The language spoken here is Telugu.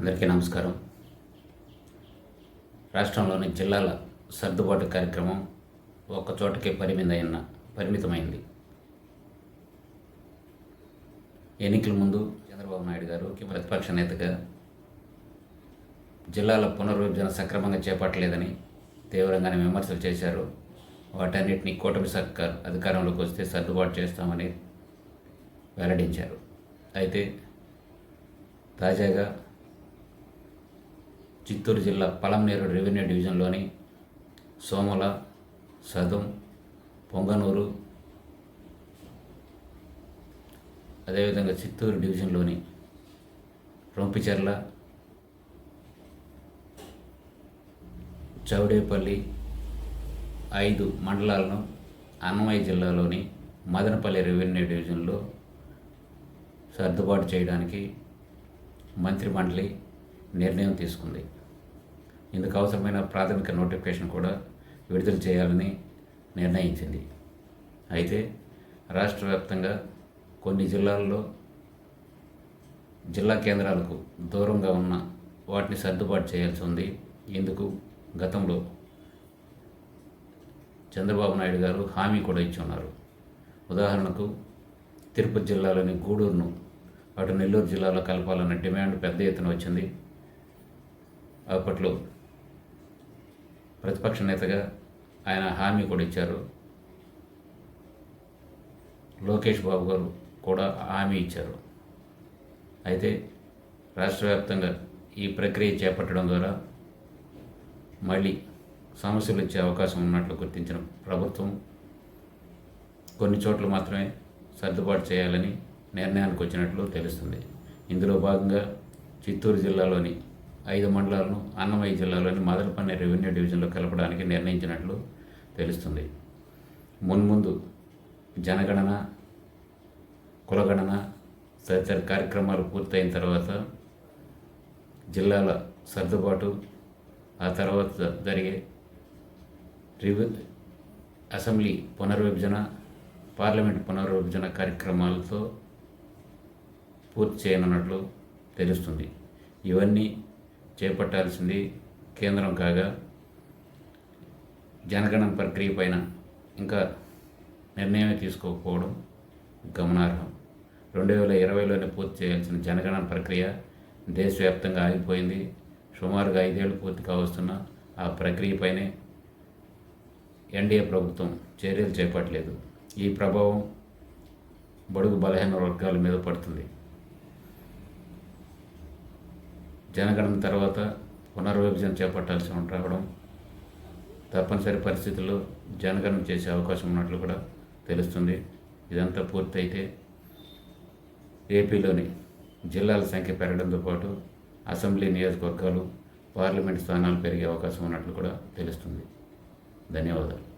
అందరికీ నమస్కారం. రాష్ట్రంలోని జిల్లాల సర్దుబాటు కార్యక్రమం ఒక్క చోటకే పరిమితమైన పరిమితమైంది. ఎన్నికల ముందు చంద్రబాబు నాయుడు గారు ప్రతిపక్ష నేతగా జిల్లాల పునర్విభజన సక్రమంగా చేపట్టలేదని తీవ్రంగానే విమర్శలు చేశారు. వాటన్నిటిని కూటమి సర్కార్ అధికారంలోకి వస్తే సర్దుబాటు చేస్తామని వెల్లడించారు. అయితే తాజాగా చిత్తూరు జిల్లా పలంనేరు రెవెన్యూ డివిజన్లోని సోమల సదుం పొంగనూరు అదేవిధంగా చిత్తూరు డివిజన్లోని రొంపిచెర్ల చౌడేపల్లి ఐదు మండలాలను అన్నమయ్య జిల్లాలోని మదనపల్లి రెవెన్యూ డివిజన్లో సర్దుబాటు చేయడానికి మంత్రి మండలి నిర్ణయం తీసుకుంది. ఇందుకు అవసరమైన ప్రాథమిక నోటిఫికేషన్ కూడా విడుదల చేయాలని నిర్ణయించింది. అయితే రాష్ట్ర వ్యాప్తంగా కొన్ని జిల్లాల్లో జిల్లా కేంద్రాలకు దూరంగా ఉన్న వాటిని సర్దుబాటు చేయాల్సి ఉంది. ఇందుకు గతంలో చంద్రబాబు నాయుడు గారు హామీ కూడా ఇచ్చి ఉన్నారు. ఉదాహరణకు తిరుపతి జిల్లాలోని గూడూరును అటు నెల్లూరు జిల్లాలో కలపాలన్న డిమాండ్ పెద్ద ఎత్తున వచ్చింది. అప్పట్లో ప్రతిపక్ష నేతగా ఆయన హామీ కూడా ఇచ్చారు. లోకేష్ బాబు గారు కూడా హామీ ఇచ్చారు. అయితే రాష్ట్ర వ్యాప్తంగా ఈ ప్రక్రియ చేపట్టడం ద్వారా మళ్ళీ సమస్యలు వచ్చే అవకాశం ఉన్నట్లు గుర్తించిన ప్రభుత్వం కొన్ని చోట్ల మాత్రమే సర్దుబాటు చేయాలని నిర్ణయానికి వచ్చినట్లు తెలుస్తుంది. ఇందులో భాగంగా చిత్తూరు జిల్లాలోని ఐదు మండలాలను అన్నమయ్య జిల్లాలోని మదనపల్లి రెవెన్యూ డివిజన్లో కలపడానికి నిర్ణయించినట్లు తెలుస్తుంది. మున్ముందు జనగణన కులగణన తదితర కార్యక్రమాలు పూర్తయిన తర్వాత జిల్లాల సర్దుబాటు ఆ తర్వాత జరిగే రివ్యూ అసెంబ్లీ పునర్విభజన పార్లమెంట్ పునర్విభజన కార్యక్రమాలతో పూర్తి చేయనున్నట్లు తెలుస్తుంది. ఇవన్నీ చేపట్టాల్సింది కేంద్రం కాగా జనగణన ప్రక్రియ పైన ఇంకా నిర్ణయమే తీసుకోకపోవడం గమనార్హం. రెండు వేల ఇరవైలోనే పూర్తి చేయాల్సిన జనగణన ప్రక్రియ దేశవ్యాప్తంగా ఆగిపోయింది. సుమారుగా ఐదేళ్ళు పూర్తి కావస్తున్న ఆ ప్రక్రియపైనే ఎన్డీఏ ప్రభుత్వం చర్యలు చేపట్టలేదు. ఈ ప్రభావం బడుగు బలహీన వర్గాల మీద పడుతుంది. జనగణన తర్వాత పునర్విభజన చేపట్టాల్సి రావడం తప్పనిసరి పరిస్థితుల్లో జనగణన చేసే అవకాశం ఉన్నట్లు కూడా తెలుస్తుంది. ఇదంతా పూర్తయితే ఏపీలోని జిల్లాల సంఖ్య పెరగడంతో పాటు అసెంబ్లీ నియోజకవర్గాలు పార్లమెంట్ స్థానాలు పెరిగే అవకాశం ఉన్నట్లు కూడా తెలుస్తుంది. ధన్యవాదాలు.